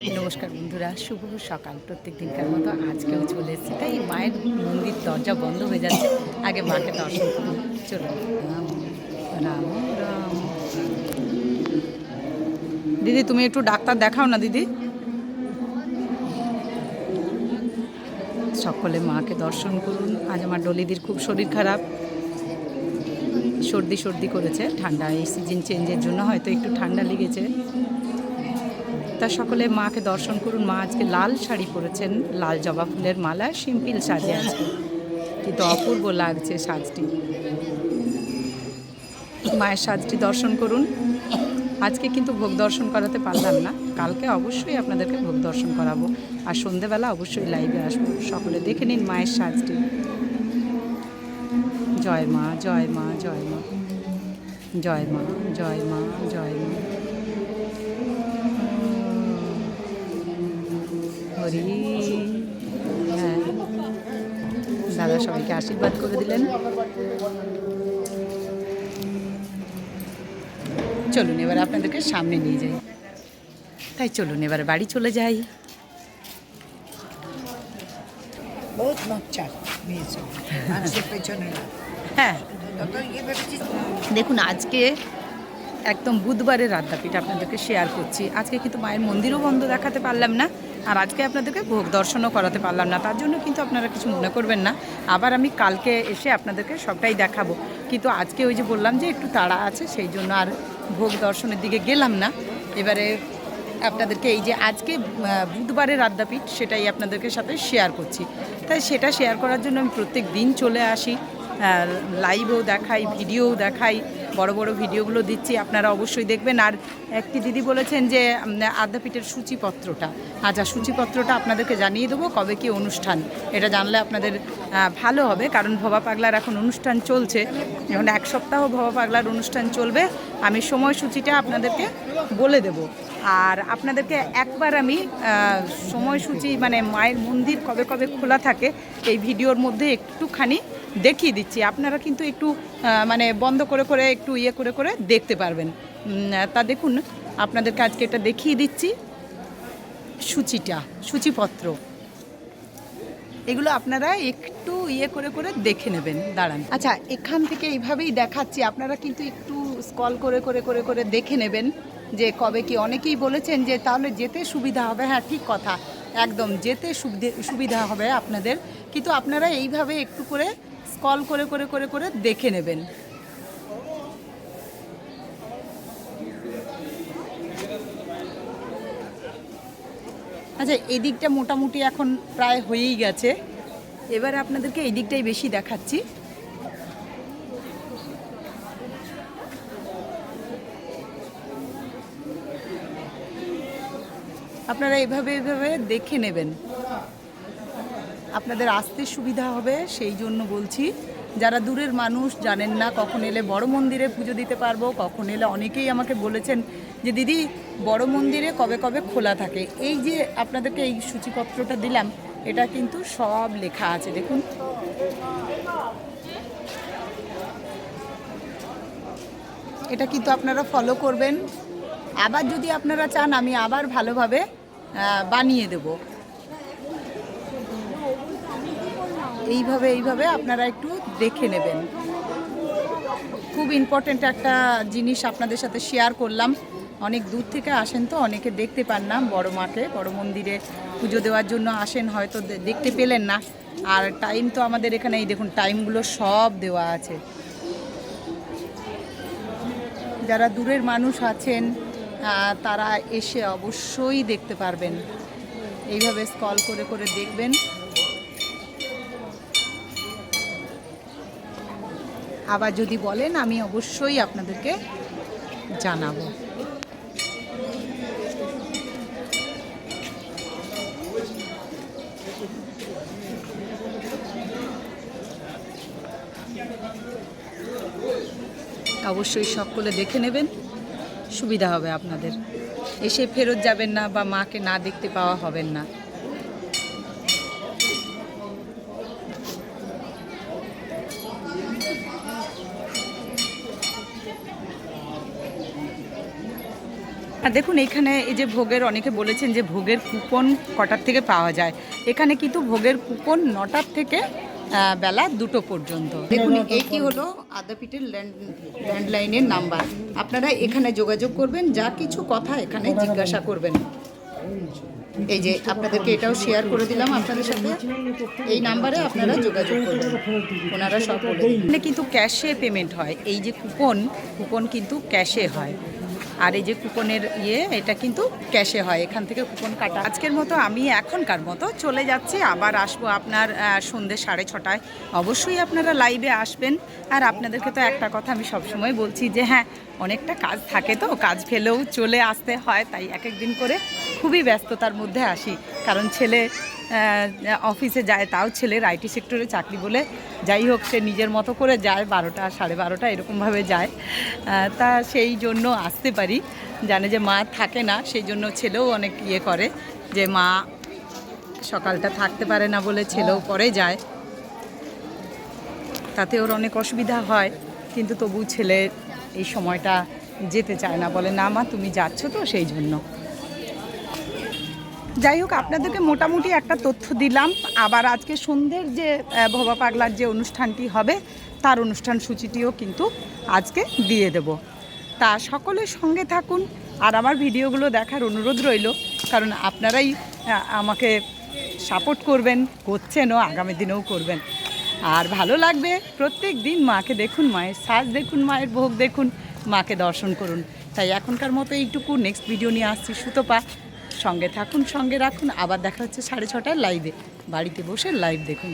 নমস্কার বন্ধুরা, শুভ সকাল। প্রত্যেক দিনকার মতো আজকেও চলে এসেছি। তাই মায়ের মন্দির দরজা বন্ধ হয়ে যাচ্ছে। আগে মাকে দর্শন করুন। চলুন। রাম রাম। দিদি, তুমি একটু ডাক্তার দেখাও না দিদি? সকলে মাকে দর্শন করুন। আজ আমার ডলিদির খুব শরীর খারাপ। সর্দি সর্দি করেছে। ঠান্ডা এই সিজন চেঞ্জের জন্য হয়তো একটু ঠান্ডা লেগেছে। তা সকলে মাকে দর্শন করুন। মা আজকে লাল শাড়ি পরেছেন। লাল জবা ফুলের মালা সিম্পল সাজে আছে কিন্তু অপূর্ব লাগছে সাজটি। মায়ের সাজটি দর্শন করুন। আজকে কিন্তু ভোগ দর্শন করাতে পারলাম না। কালকে অবশ্যই আপনাদেরকে ভোগ দর্শন করাবো। আর সন্ধেবেলা অবশ্যই লাইভে আসব। সকলে দেখে নিন মায়ের সাজটি। জয় মা জয় মা জয় মা। জয় মা জয় মা জয় মা। হরি হ্যাঁ। দাদা সবাইকে আশীর্বাদ করে দিলেন। চলুন এবার আপনাদেরকে সামনে নিয়ে যাই। তাই চলুন এবার বাড়ি চলে যাই। হ্যাঁ। দেখুন আজকে একদম বুধবারের আদ্যাপীঠ আপনাদেরকে শেয়ার করছি। আজকে কিন্তু মায়ের মন্দিরও বন্ধ দেখাতে পারলাম না। আর আজকে আপনাদেরকে ভোগ দর্শনও করাতে পারলাম না। তার জন্য কিন্তু আপনারা কিছু মনে করবেন না। আবার আমি কালকে এসে আপনাদেরকে সবটাই দেখাবো। কিন্তু আজকে ওই যে বললাম যে একটু তাড়া আছে, সেই জন্য আর ভোগ দর্শনের দিকে গেলাম না। এবারে আপনাদেরকে এই যে আজকে বুধবারের আদ্যাপীঠ সেটাই আপনাদেরকে সাথে শেয়ার করছি। তাই সেটা শেয়ার করার জন্য আমি প্রত্যেক দিন চলে আসি। লাইভও দেখাই ভিডিওও দেখাই। বড় বড় ভিডিওগুলো দিচ্ছি, আপনারা অবশ্যই দেখবেন। আর একটি দিদি বলেছেন যে আদ্যাপীঠের সূচিপত্রটা আচ্ছা সূচিপত্রটা আপনাদেরকে জানিয়ে দেবো, কবে কি অনুষ্ঠান। এটা জানলে আপনাদের ভালো হবে, কারণ ভবা পাগলার এখন অনুষ্ঠান চলছে। এখন এক সপ্তাহ ভবা পাগলার অনুষ্ঠান চলবে। আমি সময়সূচিটা আপনাদেরকে বলে দেব। আর আপনাদেরকে একবার আমি সময়সূচি মানে মায়ের মন্দির কবে কবে খোলা থাকে, এই ভিডিওর মধ্যে একটুখানি দেখিয়ে দিচ্ছি। আপনারা কিন্তু একটু মানে বন্ধ করে করে, একটু ইয়ে করে করে দেখতে পারবেন। তা দেখুন, আপনাদেরকে আজকে এটা দেখিয়ে দিচ্ছি। সূচিটা, সূচিপত্র। এগুলো আপনারা একটু ইয়ে করে করে দেখে নেবেন। দাঁড়ান। আচ্ছা এখান থেকে এইভাবেই দেখাচ্ছি। আপনারা কিন্তু একটু স্কল করে করে করে করে দেখে নেবেন যে কবে কি। অনেকেই বলেছেন যে তাহলে যেতে সুবিধা হবে। হ্যাঁ ঠিক কথা। একদম, যেতে সুবিধা হবে আপনাদের। কিন্তু আপনারা এইভাবে একটু করে স্কল করে করে করে করে দেখে নেবেন। আচ্ছা এই দিকটা মোটামুটি এখন প্রায় হয়েই গেছে। এবারে আপনাদেরকে এই দিকটাই বেশি দেখাচ্ছি। আপনারা এভাবে এভাবে দেখে নেবেন। আপনাদের আসতে সুবিধা হবে, সেই জন্য বলছি, যারা দূরের মানুষ জানেন না কখন এলে বড় মন্দিরে পুজো দিতে পারব, কখন এলে অনেকেই আমাকে বলেছেন যে, দিদি, বড় মন্দিরে কবে কবে খোলা থাকে? এই যে আপনাদেরকে এই সূচিপত্রটা দিলাম, এটা কিন্তু সব লেখা আছে, দেখুন। এটা কিন্তু আপনারা ফলো করবেন। আবার যদি আপনারা চান, আমি আবার ভালোভাবে বানিয়ে দেবো। এইভাবে এইভাবে আপনারা একটু দেখে নেবেন। খুব ইম্পর্টেন্ট একটা জিনিস আপনাদের সাথে শেয়ার করলাম। অনেক দূর থেকে আসেন তো, অনেকে দেখতে পান না বড় মাকে বড় মন্দিরে পুজো দেওয়ার জন্য আসেন, হয়তো দেখতে পেলেন না। আর টাইম তো আমাদের এখানে, এই দেখুন টাইমগুলো সব দেওয়া আছে। যারা দূরের মানুষ আছেন তারা এসে অবশ্যই দেখতে পারবেন। এইভাবে স্কল করে করে দেখবেন। আবার যদি বলেন, আমি অবশ্যই আপনাদেরকে জানাব। অবশ্যই সকলে দেখে নেবেন, সুবিধা হবে আপনাদের। এসে ফেরত যাবেন না বা মাকে না দেখতে পাওয়া হবেন না। আর দেখুন, এখানে এই যে ভোগের, অনেকে বলেছেন যে ভোগের কুপন কটার থেকে পাওয়া যায়। এখানে কিন্তু ভোগের কুপন নটার থেকে বেলা দুটো পর্যন্ত। দেখুন এইটি হলো আদ্যাপীঠের ল্যান্ড, ল্যান্ডলাইনের নাম্বার। আপনারা এখানে যোগাযোগ করবেন, যা কিছু কথা এখানে জিজ্ঞাসা করবেন। এই যে আপনাদেরকে এটাও শেয়ার করে দিলাম আপনাদের সাথে। এই নাম্বারে আপনারা যোগাযোগ করবেন। ওনারা সব এখানে কিন্তু ক্যাশে পেমেন্ট হয়। এই যে কুপন কুপন কিন্তু ক্যাশে হয়। আর এই যে কুপনের ইয়ে এটা কিন্তু ক্যাশে হয়, এখান থেকে কুপন কাটা। আজকের মতো আমি এখনকার মতো চলে যাচ্ছি, আবার আসব আপনার সন্ধে সন্ধ্যে সাড়ে ছটায়। অবশ্যই আপনারা লাইভে আসবেন। আর আপনাদেরকে তো একটা কথা আমি সবসময় বলছি যে হ্যাঁ অনেকটা কাজ থাকে তো, কাজ ফেলেও চলে আসতে হয়, তাই এক এক দিন করে খুবই ব্যস্ততার মধ্যে আসি। কারণ ছেলে অফিসে যায়, তাও ছেলের আইটি সেক্টরে চাকরি বলে যাই হোক, সে নিজের মতো করে যায়, বারোটা, সাড়ে বারোটা এরকমভাবে যায়। তা সেই জন্য আসতে পারি। জানে যে মা থাকে না, সেই জন্য ছেলেও অনেক ইয়ে করে যে মা সকালটা থাকতে পারে না বলে ছেলেও পরে যায়। তাতে ওর অনেক অসুবিধা হয়, কিন্তু তবু ছেলে এই সময়টা যেতে চায় না। বলে, না মা, তুমি যাচ্ছ তো সেই জন্য। যাই হোক, আপনাদেরকে মোটামুটি একটা তথ্য দিলাম। আবার আজকে সন্ধ্যের যে ভবা পাগলার যে অনুষ্ঠানটি হবে, তার অনুষ্ঠান সূচিটিও কিন্তু আজকে দিয়ে দেব। তা সকলের সঙ্গে থাকুন। আর আমার ভিডিওগুলো দেখার অনুরোধ রইল, কারণ আপনারাই আমাকে সাপোর্ট করবেন, করছেনও, আগামী দিনেও করবেন। আর ভালো লাগবে প্রত্যেক দিন মাকে দেখুন, মায়ের সাজ দেখুন, মায়ের ভোগ দেখুন, মাকে দর্শন করুন। তাই এখনকার মতো এইটুকু নেক্সট ভিডিও নিয়ে আসছি সুতোপা। সঙ্গে থাকুন, সঙ্গে রাখুন। আবার দেখা হচ্ছে সাড়ে ছটায় লাইভে বাড়িতে বসে লাইভ দেখুন।